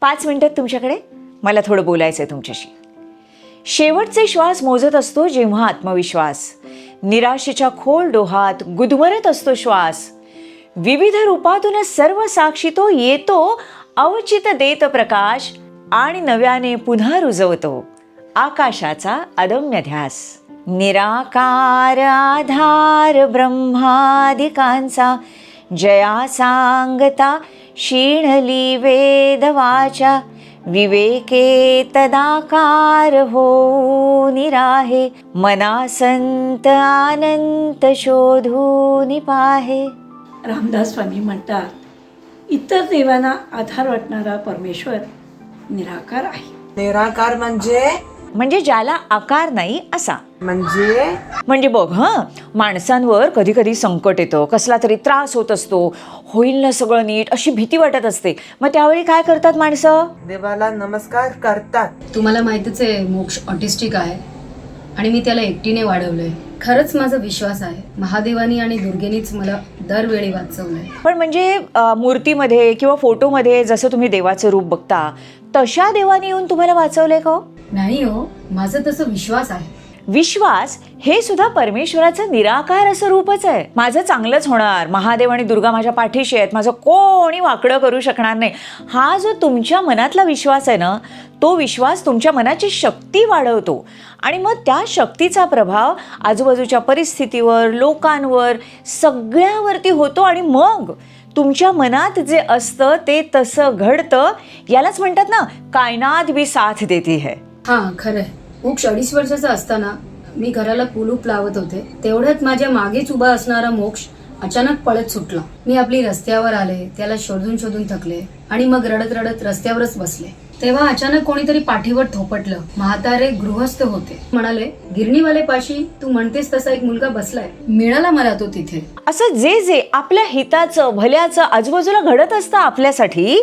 पाच मिनटात तुमच्याकडे. मला थोडं बोलायचं आहे तुमच्याशी. शेवटचे श्वास मोजत असतो जेव्हा आत्मविश्वास. निराशेच्या खोल डोहात गुदमरत असतो श्वास. विविध रूपातून सर्व साक्षी तो येतो अवचित देत प्रकाश आणि नव्याने पुन्हा रुजवतो. आकाशाचा अदम्य ध्यास. निराकार आधार ब्रह्मादिकांचा जया सांगता शीणली वेदवाचा विवेके तदाकार हो निराहे मना संत अनंत शोधून पाहे रामदास स्वामी म्हणतात इतर देवांना आधार वाटणारा परमेश्वर निराकार आहे. निराकार म्हणजे? म्हणजे ज्याला आकार नाही असा. म्हणजे? म्हणजे बघ हं माणसांवर कधी कधी संकट येतं. कसला तरी त्रास होत असतो. होईल ना सगळं नीट अशी भीती वाटत असते. मग त्यावेळी काय करतात माणसं? देवाला नमस्कार करतात. तुम्हाला माहितीच आहे मोक्ष ऑटिस्टिक आहे. आणि मी त्याला एकटीने वाढवलंय. खरंच माझा विश्वास आहे. महादेवानी आणि दुर्गेनीच मला दरवेळी वाचवलंय. पण म्हणजे अ, मूर्तीमध्ये किंवा फोटोमध्ये जसं तुम्ही देवाचं रूप बघता तशा देवाने येऊन तुम्हाला वाचवलंय का हो? नाही हो माझं तसं विश्वास आहे. विश्वास हे सुद्धा परमेश्वराचं निराकार असं रूपच आहे. माझं चांगलंच होणार. महादेव आणि दुर्गा माझ्या पाठीशी आहेत. माझं कोणी वाकडं करू शकणार नाही. हा जो तुमच्या मनातला विश्वास आहे ना तो विश्वास तुमच्या मनाची शक्ती वाढवतो. आणि मग त्या शक्तीचा प्रभाव आजूबाजूच्या परिस्थितीवर लोकांवर सगळ्यावरती होतो. आणि मग तुमच्या मनात जे असतं ते तसं घडतं. यालाच म्हणतात ना कायनात बी साथ देती है. हा खरं मोक्ष अडीच वर्षाचा असताना मी घराला कुलूप लावत होते. तेवढ्यात माझ्या मागेच उभा असणारा मोक्ष अचानक पळत सुटला. मी आपली रस्त्यावर आले त्याला शोधून शोधून थकले आणि मग रडत रडत रस्त्यावरच बसले. तेव्हा अचानक कोणीतरी पाठीवर थोपटलं. म्हातारे गृहस्थ होते. म्हणाले गिरणीवाले पाशी तू म्हणतेस तसा एक मुलगा बसलाय. मिळाला मला तो तिथे. असं जे जे आपल्या हिताचं भल्याचं आजूबाजूला घडत असतं आपल्यासाठी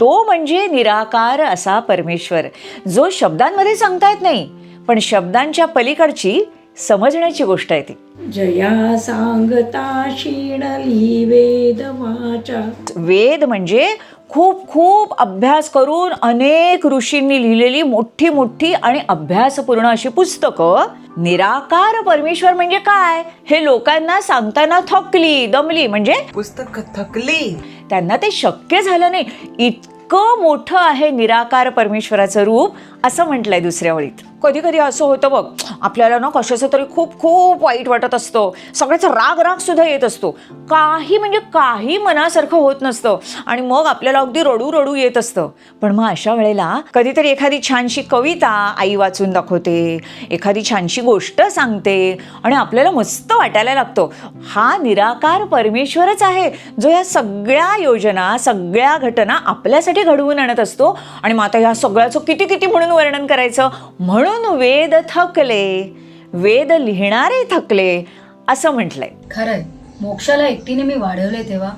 तो म्हणजे निराकार असा परमेश्वर. जो शब्दांमध्ये सांगता येत नाही पण शब्दांच्या पलीकडची समजण्याची गोष्ट आहे ती. जया सांगता शीणली वेद वाचा. वेद म्हणजे खूप खूप अभ्यास करून अनेक ऋषींनी लिहिलेली मोठी मोठी आणि अभ्यासपूर्ण अशी पुस्तकं निराकार परमेश्वर म्हणजे काय? हे लोकांना सांगताना थकली दमली म्हणजे पुस्तक थकली. त्यांना ते शक्य झालं नाही. इतकं मोठं आहे निराकार परमेश्वराचं रूप असं म्हटलंय दुसऱ्या वळीत कधी कधी असं होतं बघ आपल्याला ना कशाचं तरी खूप खूप वाईट वाटत असतं. सगळ्याचा राग राग सुद्धा येत असतो. काही म्हणजे काही मनासारखं होत नसतं. आणि मग आपल्याला अगदी रडू रडू येत असतं. पण मग अशा वेळेला कधीतरी एखादी छानशी कविता आई वाचून दाखवते एखादी छानशी गोष्ट सांगते आणि आपल्याला मस्त वाटायला लागतो. हा निराकार परमेश्वरच आहे जो या सगळ्या योजना सगळ्या घटना आपल्यासाठी घडवून आणत असतो. आणि मग आता ह्या सगळ्याचं किती किती म्हणून वर्णन करायचं? म्हणून वेद थकले वेद लिहिणारे थकले असं म्हटलंय. खरंय. मोक्षाला एकटीने मी वाढवले तेव्हा.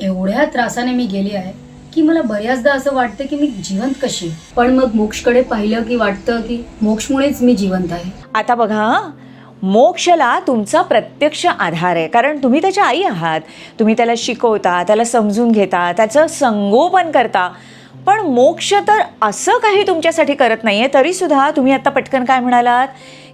एवढ्या त्रासाने मी गेली आहे की मला बऱ्याचदा असं वाटतं की मी जिवंत कशी. पण मग मोक्षकडे पाहिलं की वाटतं की मोक्षमुळेच मी जिवंत आहे. आता बघा मोक्षला तुमचा प्रत्यक्ष आधार आहे. कारण तुम्ही त्याच्या आई आहात. तुम्ही त्याला शिकवता त्याला समजून घेता त्याचं संगोपन करता. पण मोक्ष तर असं काही तुमच्यासाठी करत नाही आहे तरीसुद्धा तुम्ही आत्ता पटकन काय म्हणालात?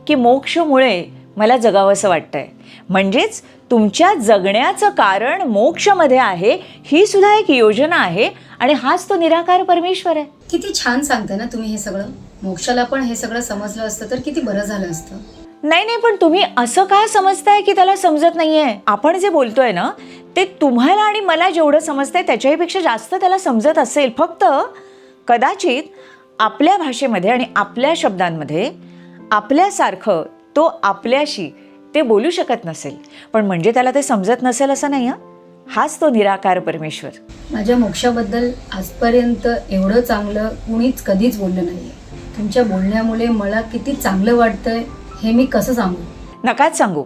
की मोक्षमुळे मला जगावंसं वाटतंय. म्हणजेच तुमच्या जगण्याचं कारण मोक्षमध्ये आहे ही सुद्धा एक योजना आहे आणि हाच तो निराकार परमेश्वर आहे. किती छान सांगताय ना तुम्ही हे सगळं. मोक्षाला पण हे सगळं समजलं असतं तर किती बरं झालं असतं. नाही नाही पण तुम्ही असं का समजताय की त्याला समजत नाहीये? आपण जे बोलतोय ना ते तुम्हाला आणि मला जेवढं समजतंय त्याच्याहीपेक्षा जास्त त्याला समजत असेल. फक्त कदाचित आपल्या भाषेमध्ये आणि आपल्या शब्दांमध्ये आपल्यासारखं तो आपल्याशी ते बोलू शकत नसेल. पण म्हणजे त्याला ते समजत नसेल असं नाही हाच तो निराकार परमेश्वर. माझ्या मोक्षाबद्दल आजपर्यंत एवढं चांगलं कुणीच कधीच बोललं नाही तुमच्या बोलण्यामुळे मला किती चांगलं वाटतंय हे मी कसं सांगू? नकाच सांगू.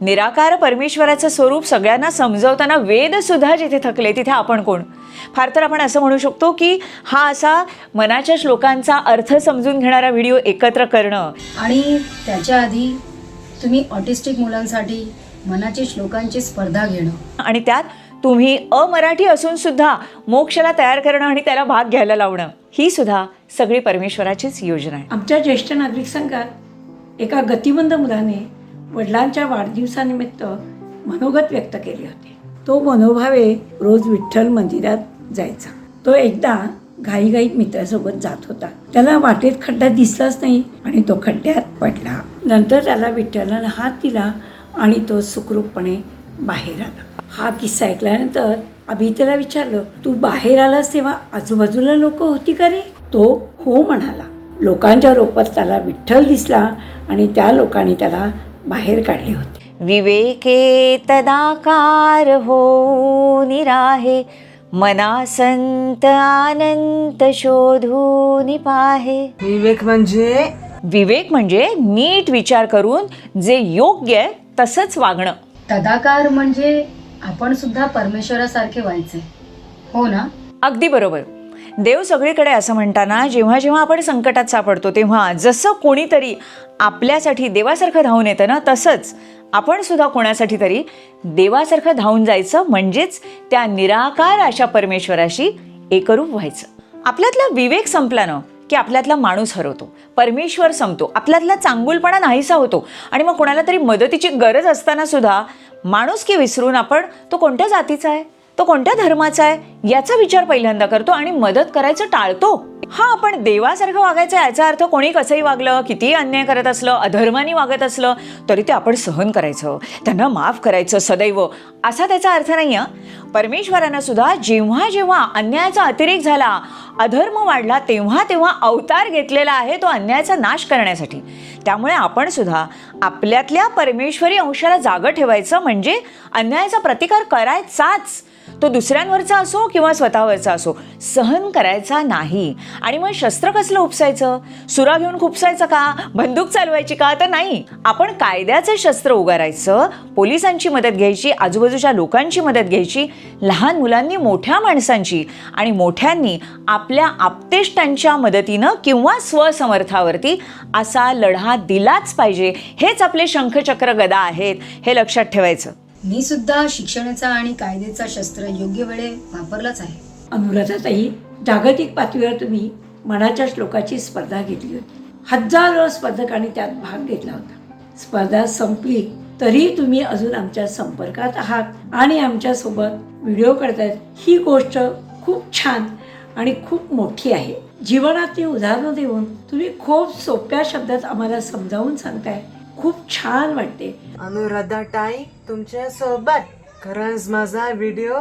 निराकार परमेश्वराचं स्वरूप सगळ्यांना समजवताना वेद सुद्धा जिथे थकले तिथे आपण कोण? फार तर आपण असं म्हणू शकतो की हा असा मनाच्या श्लोकांचा अर्थ समजून घेणारा व्हिडिओ एकत्र करणं. आणि त्याच्या आधी तुम्ही ऑटिस्टिक मुलांसाठी मनाची श्लोकांची स्पर्धा घेणं. आणि त्यात तुम्ही अमराठी असून सुद्धा मोक्षाला तयार करणं आणि त्याला भाग घ्यायला लावणं. ही सुद्धा सगळी परमेश्वराचीच योजना आहे. आमच्या ज्येष्ठ नागरिक संघात एका गतिमंद मुलाने वडिलांच्या वाढदिवसानिमित्त मनोगत व्यक्त केले होते. तो मनोभावे रोज विठ्ठल मंदिरात जायचा. तो एकदा घाईघाईत मित्रासोबत जात होता. त्याला वाटेत खड्डा दिसलाच नाही आणि तो खड्ड्यात पडला. नंतर त्याला विठ्ठलानं हात दिला आणि तो सुखरूपपणे बाहेर आला. हा किस्सा ऐकल्यानंतर अभितेला विचारलं तू बाहेर आलास तेव्हा आजूबाजूला लोक होती का रे? तो हो म्हणाला. लोकांच्या रोपात त्याला विठ्ठल दिसला आणि त्या लोकांनी त्याला बाहेर काढले होते. विवेके तदाकार हो निराहे मना संत अनंत शोधून पाहे. विवेक म्हणजे? विवेक म्हणजे नीट विचार करून जे योग्य आहे तसंच वागणं. तदाकार म्हणजे आपण सुद्धा परमेश्वरासारखे व्हायचे. हो ना? अगदी बरोबर. देव सगळीकडे असं म्हणताना जेव्हा जेव्हा आपण संकटात सापडतो तेव्हा जसं कोणीतरी आपल्यासाठी देवासारखं धावून येतं ना तसंच आपण सुद्धा कोणासाठी तरी देवासारखं धावून जायचं म्हणजेच त्या निराकार अशा परमेश्वराशी एकरूप व्हायचं. आपल्यातला विवेक संपला ना की आपल्यातला माणूस हरवतो. परमेश्वर संपतो. आपल्यातला चांगुलपणा नाहीसा होतो. आणि मग कोणाला तरी मदतीची गरज असताना सुद्धा माणूस की विसरून आपण तो कोणत्या जातीचा आहे? तो कोणत्या धर्माचा आहे याचा विचार पहिल्यांदा करतो आणि मदत करायचं टाळतो. हा आपण देवासारखं वागायचं याचा अर्थ कोणी कसंही वागलं कितीही अन्याय करत असलं अधर्माने वागत असलं तरी ते आपण सहन करायचं त्यांना माफ करायचं सदैव. असा त्याचा अर्थ नाही आहे परमेश्वरानं सुद्धा जेव्हा जेव्हा अन्यायाचा अतिरेक झाला अधर्म वाढला तेव्हा तेव्हा अवतार घेतलेला आहे तो अन्यायाचा नाश करण्यासाठी. त्यामुळे आपण सुद्धा आपल्यातल्या परमेश्वरी अंशाला जागं ठेवायचं म्हणजे अन्यायाचा प्रतिकार करायचाच. तो दुसऱ्यांवरचा असो किंवा स्वतःवरचा असो सहन करायचा नाही. आणि मग शस्त्र कसलं उपसायचं? सुरा घेऊन खुपसायचं का? बंदूक चालवायची का? तर नाही. आपण कायद्याचं शस्त्र उगारायचं पोलिसांची मदत घ्यायची आजूबाजूच्या लोकांची मदत घ्यायची लहान मुलांनी मोठ्या माणसांची आणि मोठ्यांनी आपल्या आप्तेष्टांच्या मदतीनं किंवा स्वसमर्थावरती असा लढा दिलाच पाहिजे. हेच आपले शंखचक्र गदा आहेत. हे लक्षात ठेवायचं. मी सुद्धा शिक्षणाचा आणि कायद्याचा शस्त्र योग्य वेळे वापरलाच आहे. अनुराधाताई जागतिक पातळीवर तुम्ही मनाच्या श्लोकाची स्पर्धा घेतली होती. हजारो स्पर्धकांनी त्यात भाग घेतला होता. स्पर्धा संपली तरी तुम्ही अजून आमच्या संपर्कात आहात आणि आमच्यासोबत व्हिडिओ करतायत. ही गोष्ट खूप छान आणि खूप मोठी आहे. जीवनातली उदाहरणं देऊन तुम्ही खूप सोप्या शब्दात आम्हाला समजावून सांगताय. खूप छान वाटते. अनुराधा ताई तुमच्यासोबत खरंच माझा व्हिडिओ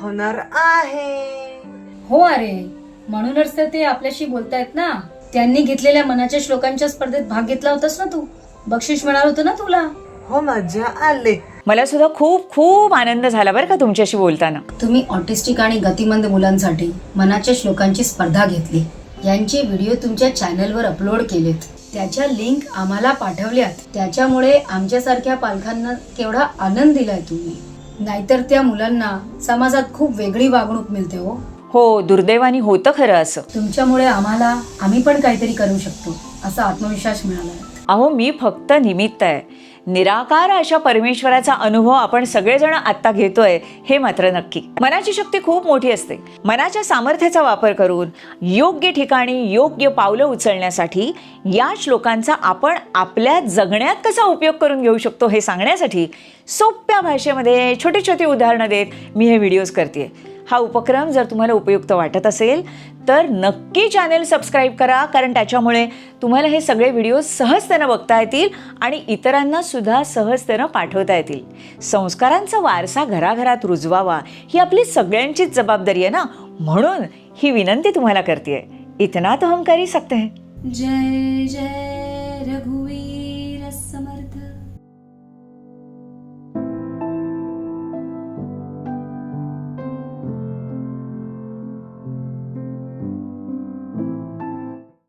होणार आहे. हो अरे म्हणूनच तर ते आपल्याशी बोलतायत ना. त्यांनी घेतलेल्या मनाच्या श्लोकांच्या स्पर्धेत भाग घेतला होतास ना तू. बक्षीस मिळालं होतं ना तुला. हो मजा आले. मला सुद्धा खूप खूप आनंद झाला बरं का तुमच्याशी बोलताना. तुम्ही ऑटिस्टिक आणि गतिमंद मुलांसाठी मनाच्या श्लोकांची स्पर्धा घेतली. यांचे व्हिडिओ तुमच्या चॅनलवर अपलोड केलेत. त्याच्या लिंक आम्हाला पाठवल्यात. त्याच्यामुळे आमच्यासारख्या पालकांना केवढा आनंद दिलाय तुम्ही. नाहीतर त्या मुलांना समाजात खूप वेगळी वागणूक मिळते हो. हो दुर्दैवानी होतं खरं असं. तुमच्यामुळे आम्हाला आम्ही पण काहीतरी करू शकतो असा आत्मविश्वास मिळाला अहो मी फक्त निमित्त आहे. निराकार अशा परमेश्वराचा अनुभव आपण सगळेजण आत्ता घेतोय हे मात्र नक्की. मनाची शक्ती खूप मोठी असते. मनाच्या सामर्थ्याचा वापर करून योग्य ठिकाणी योग्य पावलं उचलण्यासाठी या श्लोकांचा आपण आपल्या जगण्यात कसा उपयोग करून घेऊ शकतो हे सांगण्यासाठी सोप्या भाषेमध्ये छोटी छोटी उदाहरणं देत मी हे व्हिडिओज करते हा उपक्रम जर तुम्हाला उपयुक्त वाटत असेल तर नक्की चॅनेल सबस्क्राईब करा कारण त्याच्यामुळे तुम्हाला हे सगळे व्हिडिओ सहजतेनं बघता येतील आणि इतरांना सुद्धा सहजतेनं पाठवता येतील. संस्कारांचा वारसा घराघरात रुजवावा ही आपली सगळ्यांचीच जबाबदारी आहे ना? म्हणून ही विनंती तुम्हाला करते इतना तो हम कर सकते हैं. जय जय रघुवीर.